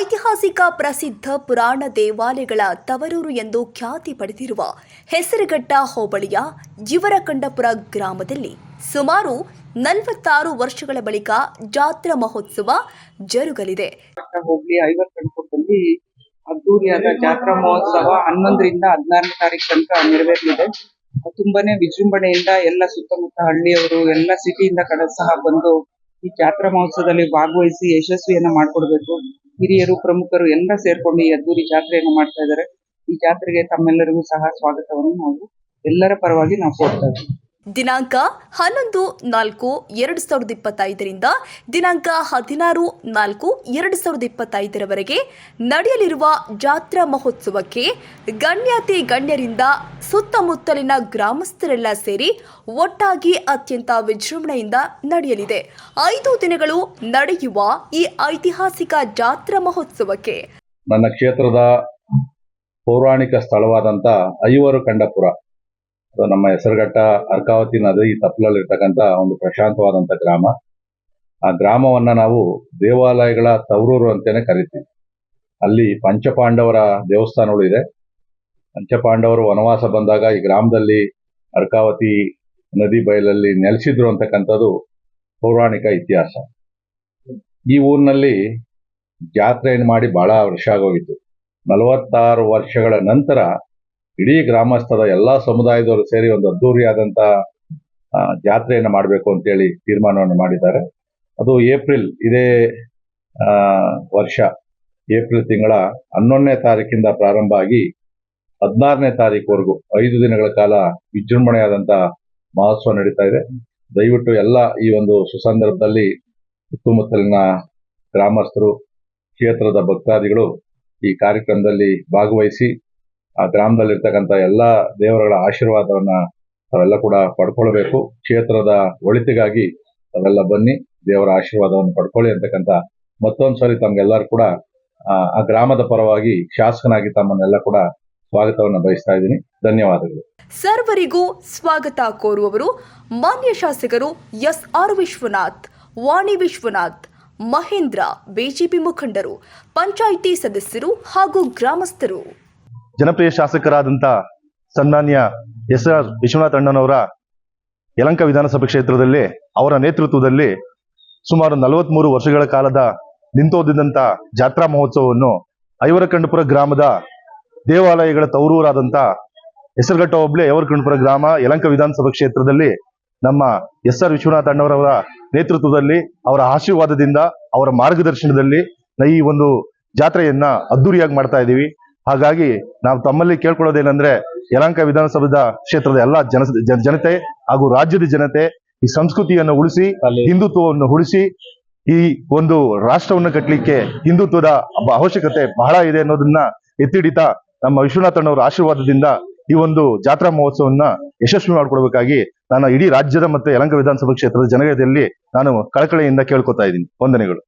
ಐತಿಹಾಸಿಕ ಪ್ರಸಿದ್ಧ ಪುರಾಣ ದೇವಾಲಯಗಳ ತವರೂರು ಎಂದು ಖ್ಯಾತಿ ಪಡೆದಿರುವ ಹೆಸರುಘಟ್ಟ ಹೋಬಳಿಯ ಜಿವರಕಂಡಪುರ ಗ್ರಾಮದಲ್ಲಿ ಸುಮಾರು ನಲವತ್ತಾರು ವರ್ಷಗಳ ಬಳಿಕ ಜಾತ್ರಾ ಮಹೋತ್ಸವ ಜರುಗಲಿದೆ. ಹೋಬಳಿ ಅದ್ದೂರಿಯಾದ ಜಾತ್ರಾ ಮಹೋತ್ಸವ ಹನ್ನೊಂದರಿಂದ ಹದಿನಾರನೇ ತಾರೀಕು ತನಕ ನೆರವೇರಲಿದೆ. ತುಂಬಾನೇ ವಿಜೃಂಭಣೆಯಿಂದ ಎಲ್ಲ ಸುತ್ತಮುತ್ತ ಹಳ್ಳಿಯವರು, ಎಲ್ಲ ಸಿಟಿಯಿಂದ ಕಡೆ ಸಹ ಬಂದು ಈ ಜಾತ್ರಾ ಮಹೋತ್ಸವದಲ್ಲಿ ಭಾಗವಹಿಸಿ ಯಶಸ್ವಿಯನ್ನ ಮಾಡ್ಕೊಡ್ಬೇಕು. ಹಿರಿಯರು, ಪ್ರಮುಖರು ಎಲ್ಲ ಸೇರ್ಕೊಂಡು ಈ ಅದ್ದೂರಿ ಜಾತ್ರೆಯನ್ನು ಮಾಡ್ತಾ ಇದ್ದಾರೆ. ಈ ಜಾತ್ರೆಗೆ ತಮ್ಮೆಲ್ಲರಿಗೂ ಸಹ ಸ್ವಾಗತವನ್ನು ನಾವು ಎಲ್ಲರ ಪರವಾಗಿ ನಾವು ಕೋರ್ತಾ ಇದ್ದೀವಿ. ದಿನಾಂಕ ಹನ್ನೊಂದು, ನಾಲ್ಕು, ಎರಡು ಸಾವಿರದ ಇಪ್ಪತ್ತೈದರಿಂದ ದಿನಾಂಕ ಹದಿನಾರು, ನಾಲ್ಕು, ಎರಡು ಸಾವಿರದ ಇಪ್ಪತ್ತೈದರವರೆಗೆ ನಡೆಯಲಿರುವ ಜಾತ್ರಾ ಮಹೋತ್ಸವಕ್ಕೆ ಗಣ್ಯಾತಿ ಗಣ್ಯರಿಂದ ಸುತ್ತಮುತ್ತಲಿನ ಗ್ರಾಮಸ್ಥರೆಲ್ಲ ಸೇರಿ ಒಟ್ಟಾಗಿ ಅತ್ಯಂತ ವಿಜೃಂಭಣೆಯಿಂದ ನಡೆಯಲಿದೆ. ಐದು ದಿನಗಳು ನಡೆಯುವ ಈ ಐತಿಹಾಸಿಕ ಜಾತ್ರಾ ಮಹೋತ್ಸವಕ್ಕೆ ನನ್ನ ಕ್ಷೇತ್ರದ ಪೌರಾಣಿಕ ಸ್ಥಳವಾದಂಥ ಐವರು ಕಂಡಪುರ. ಅದು ನಮ್ಮ ಹೆಸರುಘಟ್ಟ ಅರ್ಕಾವತಿ ನದಿ ತಪ್ಪಲಲ್ಲಿರ್ತಕ್ಕಂಥ ಒಂದು ಪ್ರಶಾಂತವಾದಂಥ ಗ್ರಾಮ. ಆ ಗ್ರಾಮವನ್ನ ನಾವು ದೇವಾಲಯಗಳ ತವರೂರು ಅಂತಾನೆ ಕರಿತೀವಿ. ಅಲ್ಲಿ ಪಂಚಪಾಂಡವರ ದೇವಸ್ಥಾನಗಳು ಇದೆ. ಪಂಚಪಾಂಡವರು ವನವಾಸ ಬಂದಾಗ ಈ ಗ್ರಾಮದಲ್ಲಿ ಅರ್ಕಾವತಿ ನದಿ ಬಯಲಲ್ಲಿ ನೆಲೆಸಿದ್ರು ಅಂತಕ್ಕಂಥದ್ದು ಪೌರಾಣಿಕ ಇತಿಹಾಸ. ಈ ಊರಿನಲ್ಲಿ ಜಾತ್ರೆಯನ್ನು ಮಾಡಿ ಬಹಳ ವರ್ಷ ಆಗೋಗಿತ್ತು. ನಲವತ್ತಾರು ವರ್ಷಗಳ ನಂತರ ಇಡೀ ಗ್ರಾಮಸ್ಥರ ಎಲ್ಲಾ ಸಮುದಾಯದವರು ಸೇರಿ ಒಂದು ಅದ್ದೂರಿಯಾದಂತ ಆ, ಜಾತ್ರೆಯನ್ನು ಮಾಡಬೇಕು ಅಂತೇಳಿ ತೀರ್ಮಾನವನ್ನು ಮಾಡಿದ್ದಾರೆ. ಅದು ಏಪ್ರಿಲ್ ಇದೇ ವರ್ಷ. ಏಪ್ರಿಲ್ ತಿಂಗಳ ಹನ್ನೊಂದನೇ ತಾರೀಕಿಂದ ಪ್ರಾರಂಭ ಆಗಿ ಹದಿನಾರನೇ ತಾರೀಕುವರೆಗೂ ಐದು ದಿನಗಳ ಕಾಲ ವಿಜೃಂಭಣೆಯಾದಂತ ಮಹೋತ್ಸವ ನಡೀತಾ ಇದೆ. ದಯವಿಟ್ಟು ಎಲ್ಲ ಈ ಒಂದು ಸುಸಂದರ್ಭದಲ್ಲಿ ಸುತ್ತಮುತ್ತಲಿನ ಗ್ರಾಮಸ್ಥರು ಕ್ಷೇತ್ರದ ಭಕ್ತಾದಿಗಳು ಈ ಕಾರ್ಯಕ್ರಮದಲ್ಲಿ ಭಾಗವಹಿಸಿ ಆ ಗ್ರಾಮದಲ್ಲಿರ್ತಕ್ಕಂಥ ಎಲ್ಲ ದೇವರುಗಳ ಆಶೀರ್ವಾದವನ್ನ ತಾವೆಲ್ಲ ಕೂಡ ಪಡ್ಕೊಳ್ಬೇಕು. ಕ್ಷೇತ್ರದ ಒಳಿತಿಗಾಗಿ ತಾವೆಲ್ಲ ಬನ್ನಿ ದೇವರ ಆಶೀರ್ವಾದವನ್ನು ಪಡ್ಕೊಳ್ಳಿ ಅಂತಕ್ಕಂಥ ಮತ್ತೊಂದು ಸಾರಿ ತಮ್ಗೆಲ್ಲರೂ ಕೂಡ ಆ, ಗ್ರಾಮದ ಪರವಾಗಿ ಶಾಸಕನಾಗಿ ತಮ್ಮನ್ನೆಲ್ಲ ಕೂಡ ಸ್ವಾಗತವನ್ನು ಬಯಸ್ತಾ ಇದ್ದೀನಿ. ಧನ್ಯವಾದಗಳು. ಸರ್ವರಿಗೂ ಸ್ವಾಗತ ಕೋರುವವರು ಮಾನ್ಯ ಶಾಸಕರು S R Vishwanath Vani Vishwanath Mahendra BJP ಮುಖಂಡರು ಪಂಚಾಯಿತಿ ಸದಸ್ಯರು ಹಾಗೂ ಗ್ರಾಮಸ್ಥರು. ಜನಪ್ರಿಯ ಶಾಸಕರಾದಂಥ ಸನ್ಮಾನ್ಯ ಎಸ್ ಆರ್ ವಿಶ್ವನಾಥ್ ಅಣ್ಣನವರ ಯಲಂಕ ವಿಧಾನಸಭಾ ಕ್ಷೇತ್ರದಲ್ಲಿ ಅವರ ನೇತೃತ್ವದಲ್ಲಿ ಸುಮಾರು ನಲವತ್ಮೂರು ವರ್ಷಗಳ ಕಾಲದ ನಿಂತೋದಿದ್ದಂಥ ಜಾತ್ರಾ ಮಹೋತ್ಸವವನ್ನು ಐವರಕಂಡಪುರ ಗ್ರಾಮದ ದೇವಾಲಯಗಳ ತವರೂರಾದಂಥ ಹೆಸರುಘಟ್ಟ ಹೋಬಳಿ ಐವರಕಂಡಪುರ ಗ್ರಾಮ ಯಲಂಕ ವಿಧಾನಸಭಾ ಕ್ಷೇತ್ರದಲ್ಲಿ ನಮ್ಮ ಎಸ್ ಆರ್ ವಿಶ್ವನಾಥ್ ಅಣ್ಣವರವರ ನೇತೃತ್ವದಲ್ಲಿ ಅವರ ಆಶೀರ್ವಾದದಿಂದ ಅವರ ಮಾರ್ಗದರ್ಶನದಲ್ಲಿ ಈ ಒಂದು ಜಾತ್ರೆಯನ್ನ ಅದ್ದೂರಿಯಾಗಿ ಮಾಡ್ತಾ ಇದ್ದೀವಿ. ಹಾಗಾಗಿ ನಾವು ತಮ್ಮಲ್ಲಿ ಕೇಳ್ಕೊಳ್ಳೋದೇನೆಂದ್ರೆ ಯಲಂಕ ವಿಧಾನಸಭಾ ಕ್ಷೇತ್ರದ ಎಲ್ಲಾ ಜನ ಜನ- ಜನತೆ ಹಾಗೂ ರಾಜ್ಯದ ಜನತೆ ಈ ಸಂಸ್ಕೃತಿಯನ್ನು ಉಳಿಸಿ ಹಿಂದುತ್ವವನ್ನು ಉಳಿಸಿ ಈ ಒಂದು ರಾಷ್ಟ್ರವನ್ನು ಕಟ್ಟಲಿಕ್ಕೆ ಹಿಂದುತ್ವದ ಅವಶ್ಯಕತೆ ಬಹಳ ಇದೆ ಅನ್ನೋದನ್ನ ಎತ್ತಿಡಿತಾ ನಮ್ಮ ವಿಶ್ವನಾಥಣ್ಣವರ ಆಶೀರ್ವಾದದಿಂದ ಈ ಒಂದು ಜಾತ್ರಾ ಮಹೋತ್ಸವನ್ನ ಯಶಸ್ವಿ ಮಾಡ್ಕೊಡ್ಬೇಕಾಗಿ ನಾನು ಇಡೀ ರಾಜ್ಯದ ಮತ್ತೆ ಯಲಂಕ ವಿಧಾನಸಭಾ ಕ್ಷೇತ್ರದ ಜನತೆಯಲ್ಲಿ ನಾನು ಕಳಕಳಿಯಿಂದ ಕೇಳ್ಕೊತಾ ಇದ್ದೀನಿ. ವಂದನೆಗಳು.